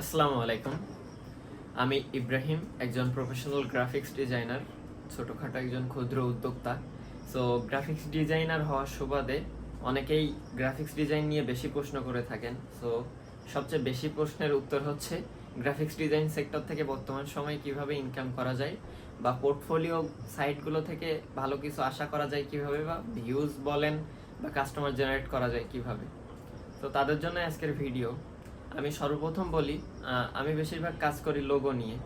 আসসালামু আলাইকুম। আমি ইব্রাহিম, একজন প্রফেশনাল গ্রাফিক্স ডিজাইনার ছোটোখাটো একজন ক্ষুদ্র উদ্যোক্তা। সো গ্রাফিক্স ডিজাইনার হওয়ার সুবাদে অনেকেই গ্রাফিক্স ডিজাইন নিয়ে বেশি প্রশ্ন করে থাকেন। সো সবচেয়ে বেশি প্রশ্নের উত্তর হচ্ছে গ্রাফিক্স ডিজাইন সেক্টর থেকে বর্তমান সময়ে কীভাবে ইনকাম করা যায় বা পোর্টফোলিও সাইটগুলো থেকে ভালো কিছু আশা করা যায় কীভাবে বা ভিউজ বলেন বা কাস্টমার জেনারেট করা যায় কীভাবে। তো তাদের জন্য আজকের ভিডিও আমি সর্বপ্রথম বলি আমি বেশিরভাগ কাজ করি লোগো নিয়ে।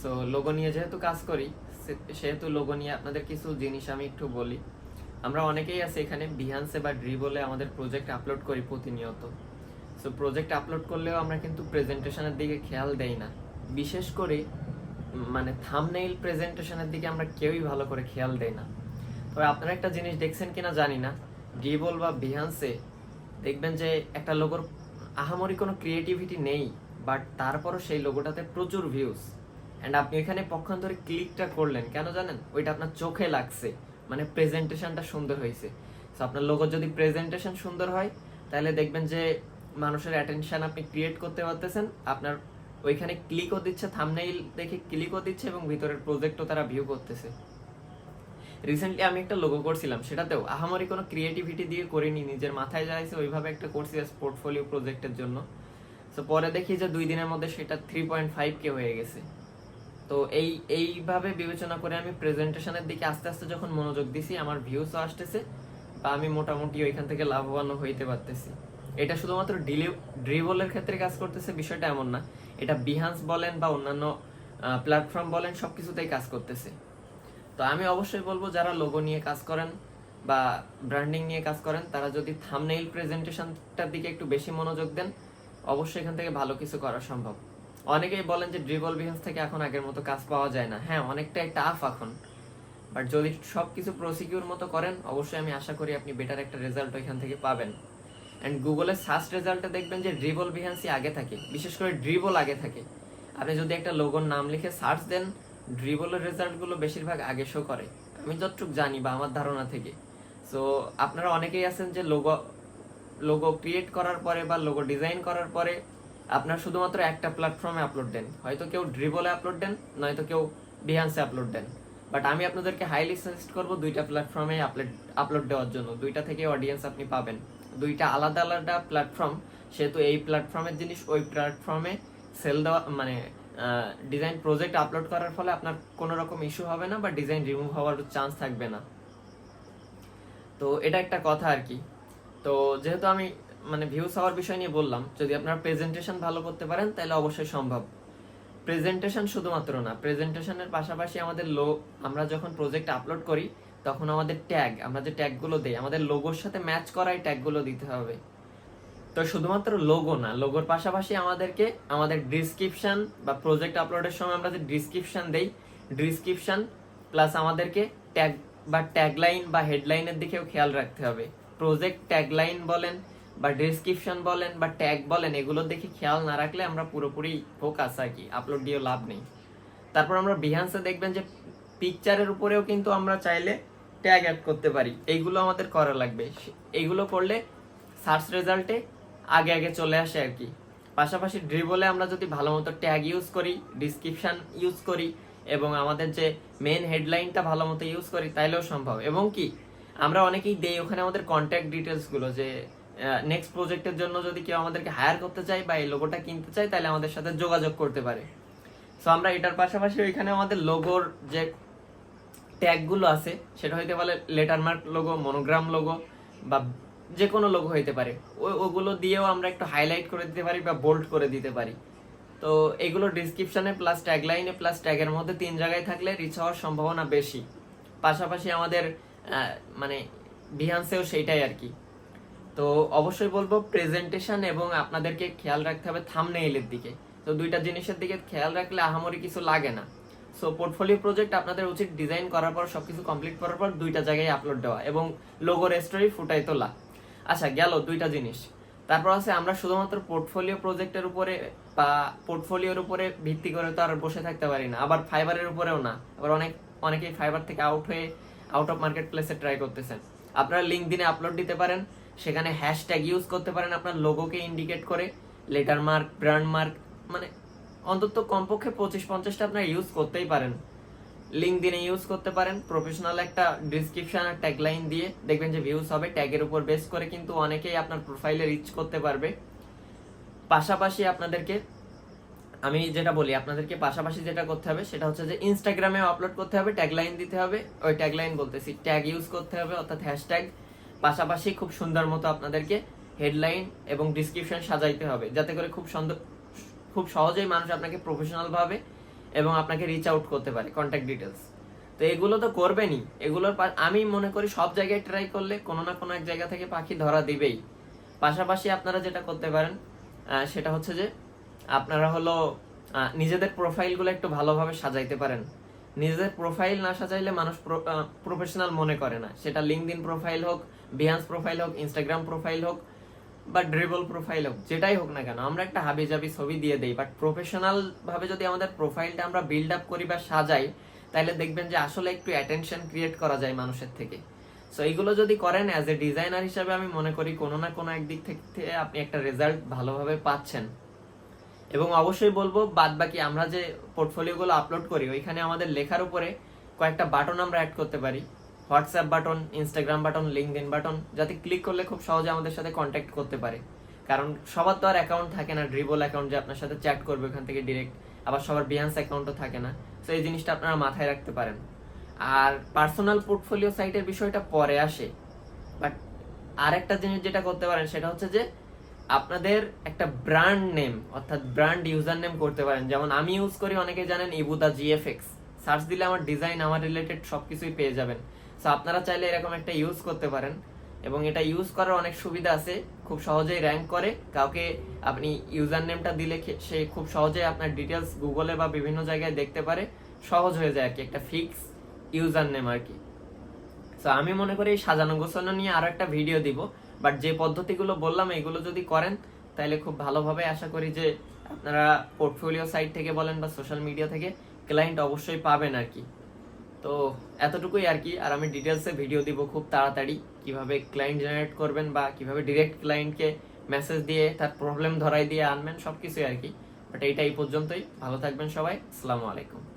সো লোগো নিয়ে যেহেতু কাজ করি সেহেতু লোগো নিয়ে আপনাদের কিছু জিনিস আমি একটু বলি। আমরা অনেকেই আছে এখানে বিহান্সে বা ড্রিবলে আমাদের প্রজেক্ট আপলোড করি প্রতিনিয়ত। সো প্রজেক্ট আপলোড করলেও আমরা কিন্তু প্রেজেন্টেশনের দিকে খেয়াল দেই না। বিশেষ করে মানে থামনেইল প্রেজেন্টেশনের দিকে আমরা কেউই ভালো করে খেয়াল দেই না। তবে আপনারা একটা জিনিস দেখছেন কিনা জানি না ড্রিবল বা বিহান্সে দেখবেন যে একটা লোগোর আহামরি কোনো ক্রিয়েটিভিটি নেই বাট তারপরও সেই লোগোটাতে প্রচুর ভিউজ অ্যান্ড আপনি এখানে পক্ষান্তরে ক্লিকটা করলেন, কেন জানেন? ওইটা আপনার চোখে লাগছে মানে প্রেজেন্টেশনটা সুন্দর হয়েছে। সো আপনার লোগো যদি প্রেজেন্টেশন সুন্দর হয়, তাহলে দেখবেন যে মানুষের অ্যাটেনশন আপনি ক্রিয়েট করতে পারতেছেন, আপনার ওইখানে ক্লিকও দিচ্ছে থামনেইল দেখে ক্লিকও দিচ্ছে এবং ভিতরের প্রজেক্টও তারা ভিউ করতেছে। রিসেন্টলি আমি একটা লোগো করছিলাম, সেটাতেও আহামরি কোনো ক্রিয়েটিভিটি দিয়ে করিনি, নিজের মাথায় যাইছে ওইভাবে একটা করছি পোর্টফোলিও প্রজেক্টের জন্য। তো পরে দেখি যে দুই দিনের মধ্যে সেটা থ্রি পয়েন্ট ফাইভ কে হয়ে গেছে। তো এই, এইভাবে বিবেচনা করে আমি প্রেজেন্টেশনের দিকে আস্তে আস্তে যখন মনোযোগ দিছি, আমার ভিউসও আসতেছে বা আমি মোটামুটি ওইখান থেকে লাভবানও হইতে পারতেছি। এটা শুধুমাত্র ডিলি ড্রিবলের ক্ষেত্রে কাজ করতেছে, বিষয়টা এমন না। এটা বিহান্স বলেন বা অন্যান্য প্ল্যাটফর্ম বলেন সব কিছুতেই কাজ করতেছে। তো আমি অবশ্যই বলব, যারা লোগো নিয়ে কাজ করেন বা ব্র্যান্ডিং নিয়ে কাজ করেন, তারা যদি থামনেইল প্রেজেন্টেশনটার দিকে একটু বেশি মনোযোগ দেন, অবশ্যই এখান থেকে ভালো কিছু করা সম্ভব। অনেকেই বলেন যে ড্রিবল বিহান্স থেকে এখন আগের মতো কাজ পাওয়া যায় না। হ্যাঁ অনেকটাই টাফ এখন। বাট যদি সব কিছু প্রসিকিউর মতো করেন, অবশ্যই আমি আশা করি আপনি বেটার একটা রেজাল্ট ওইখান থেকে পাবেন। অ্যান্ড গুগলের সার্চ রেজাল্টে দেখবেন যে ড্রিবল বিহান্সই আগে থাকে। বিশেষ করে ড্রিবল আগে থাকে। আপনি যদি একটা লোগোর নাম লিখে সার্চ দেন ড্রিবলের রেজাল্টগুলো বেশিরভাগ আগে শো করে। আমি যতটুকু জানি বা আমার ধারণা থেকে। সো আপনারা অনেকেই আছেন যে লোগো লোগো ক্রিয়েট করার পরে বা লোগো ডিজাইন করার পরে আপনার শুধুমাত্র একটা প্ল্যাটফর্মে আপলোড দেন। হয়তো কেউ ড্রিবলে আপলোড দেন, নয়তো কেউ বিহান্সে আপলোড দেন। বাট আমি আপনাদেরকে হাইলি সাজেস্ট করব দুইটা প্ল্যাটফর্মে আপলোড আপলোড দেওয়ার জন্য। দুইটা থেকে অডিয়েন্স আপনি পাবেন। দুইটা আলাদা আলাদা প্ল্যাটফর্ম সেহেতু এই প্ল্যাটফর্মের জিনিস ওই প্ল্যাটফর্মে সেল দেওয়া মানে ডিজাইন প্রজেক্ট আপলোড করার ফলে আপনার কোনো রকম ইস্যু হবে না বা ডিজাইন রিমুভ হওয়ার চান্স থাকবে না। তো এটা একটা কথা আর কি। তো যেহেতু আমি মানে ভিউস হওয়ার বিষয় নিয়ে বললাম, যদি আপনারা প্রেজেন্টেশন ভালো করতে পারেন, তাহলে অবশ্যই সম্ভব। প্রেজেন্টেশন শুধুমাত্র না প্রেজেন্টেশনের পাশাপাশি আমাদের লো আমরা যখন প্রজেক্ট আপলোড করি, তখন আমাদের ট্যাগ আমরা যে ট্যাগগুলো দেই, আমাদের লোগোর সাথে ম্যাচ করাই ট্যাগগুলো দিতে হবে। তো শুধুমাত্র লোগো না লোগোর পাশাপাশি আমাদেরকে, আমাদের ডিসক্রিপশন বা প্রজেক্ট আপলোডের সময় আমরা যে ডিসক্রিপশন দেই ডিসক্রিপশন প্লাস আমাদেরকে ট্যাগ বা ট্যাগলাইন বা হেডলাইনের দিকেও খেয়াল রাখতে হবে। প্রজেক্ট ট্যাগলাইন বলেন বা ডিসক্রিপশন বলেন বা ট্যাগ বলেন, এগুলোর দিকে খেয়াল না রাখলে আমরা পুরোপুরি ফোকাস আর কি আপলোড দিয়েও লাভ নেই। তারপর আমরা বিহান্সে দেখবেন যে পিকচারের উপরেও কিন্তু আমরা চাইলে ট্যাগ অ্যাড করতে পারি। এইগুলো আমাদের করা লাগবে। এইগুলো করলে সার্চ রেজাল্টে আগে আগে চলে আসে আর কি। পাশাপাশি ড্রিবলে আমরা যদি ভালো মতো ট্যাগ ইউজ করি ডিসক্রিপশন ইউজ করি এবং আমাদের যে মেন হেডলাইনটা ভালো মতো ইউজ করি, তাইলেও সম্ভব। এবং কি, আমরা অনেকেই দেই ওখানে আমাদের কন্ট্যাক্ট ডিটেলসগুলো যে নেক্সট প্রজেক্টের জন্য যদি কেউ আমাদেরকে হায়ার করতে চায় বা এই লোগোটা কিনতে চায় তাহলে আমাদের সাথে যোগাযোগ করতে পারে। সো আমরা এটার পাশাপাশি ওইখানে আমাদের লোগোর যে ট্যাগগুলো আছে, সেটা হইতে পারে letter mark logo monogram logo বা যে কোনো লোগো হইতে পারে। ওগুলো দিয়েও আমরা একটু হাইলাইট করে দিতে পারি বা বোল্ড করে দিতে পারি। তো এগুলো ডিসক্রিপশনে প্লাস ট্যাগলাইনে প্লাস ট্যাগের মধ্যে তিন জায়গায় থাকলে রিচ হওয়ার সম্ভাবনা বেশি। পাশাপাশি আমাদের মানে বিহান্সেও সেইটাই আর কি। তো অবশ্যই বলব প্রেজেন্টেশন এবং আপনাদেরকে খেয়াল রাখতে হবে থামনেইলের দিকে। তো দুইটা জিনিসের দিকে খেয়াল রাখলে আহামরি কিছু লাগে না। সো পোর্টফোলিও প্রজেক্ট আপনাদের উচিত ডিজাইন করার পর, সবকিছু কমপ্লিট করার পর দুইটা জায়গায় আপলোড দেওয়া এবং লোগোর স্টোরি ফুটাই তোলা। আচ্ছা গেল দুইটা জিনিস। তারপর আছে আমরা শুধুমাত্র পোর্টফোলিও প্রজেক্টের উপরে বা পোর্টফোলিওর উপরে ভিত্তি করে তো আর বসে থাকতে পারি না। আবার ফাইবারের উপরেও না। আবার অনেক, অনেকেই ফাইবার থেকে আউট হয়ে আউট অফ মার্কেট প্লেসে ট্রাই করতেছেন। আপনারা লিঙ্ক দিনে আপলোড দিতে পারেন। সেখানে হ্যাশট্যাগ ইউজ করতে পারেন আপনার লোগোকে ইন্ডিকেট করে। লেটার মার্ক ব্র্যান্ড মার্ক মানে অন্তত কমপক্ষে পঁচিশ পঞ্চাশটা আপনার ইউজ করতেই পারেন। লিঙ্ক দিনে ইউজ করতে পারেন। প্রফেশনাল একটা ডিসক্রিপশন আর ট্যাগলাইন দিয়ে দেখবেন যে ভিউজ হবে। ট্যাগের উপর বেস করে কিন্তু অনেকেই আপনার প্রোফাইলে রিচ করতে পারবে। পাশাপাশি আপনাদেরকে, আমি যেটা বলি, আপনাদেরকে পাশাপাশি যেটা করতে হবে, সেটা হচ্ছে যে ইনস্টাগ্রামে আপলোড করতে হবে ট্যাগলাইন দিতে হবে। ওই ট্যাগলাইন বলতেছি ট্যাগ ইউজ করতে হবে, অর্থাৎ হ্যাশট্যাগ পাশাপাশি খুব সুন্দর মতো আপনাদেরকে হেডলাইন এবং ডিসক্রিপশন সাজাইতে হবে, যাতে করে খুব সুন্দর, খুব সহজেই মানুষ আপনাকে প্রফেশনালভাবে ভাবে এবং আপনাকে রিচ আউট করতে পারে কন্ট্যাক্ট ডিটেলস তো এগুলো তো করবেনই। এগুলোর আমি মনে করি সব জায়গায় ট্রাই করলে কোনো না কোনো এক জায়গা থেকে পাখি ধরা দিবেই। পাশাপাশি আপনারা যেটা করতে পারেন সেটা হচ্ছে যে আপনারা হলো নিজেদের প্রোফাইলগুলো একটু ভালোভাবে সাজাইতে পারেন। নিজেদের প্রোফাইল না সাজাইলে মানুষ প্রফেশনাল মনে করে না। সেটা লিঙ্কডিন প্রোফাইল হোক বিহান্স প্রোফাইল হোক ইনস্টাগ্রাম প্রোফাইল হোক বা ড্রিবল প্রোফাইল হোক, যেটাই হোক না কেন, আমরা একটা হাবি জাবি ছবি দিয়ে দেই বাট প্রফেশনাল ভাবে যদি আমাদের প্রোফাইলটা আমরা বিল্ড আপ করি বা সাজাই, তাহলে দেখবেন যে আসলে একটু অ্যাটেনশন ক্রিয়েট করা যায় মানুষের থেকে। সো এইগুলো যদি করেন অ্যাজ এ ডিজাইনার হিসাবে আমি মনে করি কোনো না কোনো একদিক থেকে আপনি একটা রেজাল্ট ভালোভাবে পাচ্ছেন। এবং অবশ্যই বলব বাদ বাকি আমরা যে পোর্টফোলিওগুলো আপলোড করি, ওইখানে আমাদের লেখার উপরে কয়েকটা বাটন আমরা অ্যাড করতে পারি। WhatsApp button Instagram button LinkedIn button, যাতে ক্লিক করলে খুব সহজে আমাদের সাথে কন্ট্যাক্ট করতে পারে। কারণ সবার তো আর অ্যাকাউন্ট থাকে না ড্রিবল অ্যাকাউন্ট যে আপনার সাথে চ্যাট করবে ওখান থেকে ডিরেক্ট আবার সবার বিহান্স অ্যাকাউন্টও থাকে না। তো এই জিনিসটা আপনারা মাথায় রাখতে পারেন। আর পার্সোনাল পোর্টফোলিও সাইটের বিষয়টা পরে আসে। বাট আর একটা জিনিস যেটা করতে পারেন, সেটা হচ্ছে যে আপনাদের একটা ব্র্যান্ড নেম অর্থাৎ ব্র্যান্ড ইউজার নেম করতে পারেন। যেমন আমি ইউজ করি অনেকে জানেন ইবুদা জিএফএক্স সার্চ দিলে আমার ডিজাইন আমার রিলেটেড সবকিছুই পেয়ে যাবেন। সো আপনারা চাইলে এরকম একটা ইউজ করতে পারেন। এবং এটা ইউজ করার অনেক সুবিধা আছে। খুব সহজেই র্যাঙ্ক করে। কাউকে আপনি ইউজার নেমটা দিলে সে খুব সহজেই আপনার ডিটেলস গুগলে বা বিভিন্ন জায়গায় দেখতে পারে। সহজ হয়ে যায় আর কি, একটা ফিক্স ইউজার নেম আর কি। তো আমি মনে করি সাজানো গোছানো নিয়ে আরও একটা ভিডিও দিব। বাট যে পদ্ধতিগুলো বললাম, এগুলো যদি করেন, তাহলে খুব ভালোভাবে আশা করি যে আপনারা পোর্টফোলিও সাইট থেকে বলেন বা সোশ্যাল মিডিয়া থেকে ক্লায়েন্ট অবশ্যই পাবেন আর কি। তো এতটুকুই আর কি। আর আমি ডিটেলসে ভিডিও দিব খুব তাড়াতাড়ি, কীভাবে ক্লায়েন্ট জেনারেট করবেন বা কীভাবে ডিরেক্ট ক্লায়েন্টকে মেসেজ দিয়ে, তার প্রবলেম ধরাই দিয়ে আনবেন সব কিছুই আর কি। বাট এইটা এই পর্যন্তই। ভালো থাকবেন সবাই। আসসালামু আলাইকুম।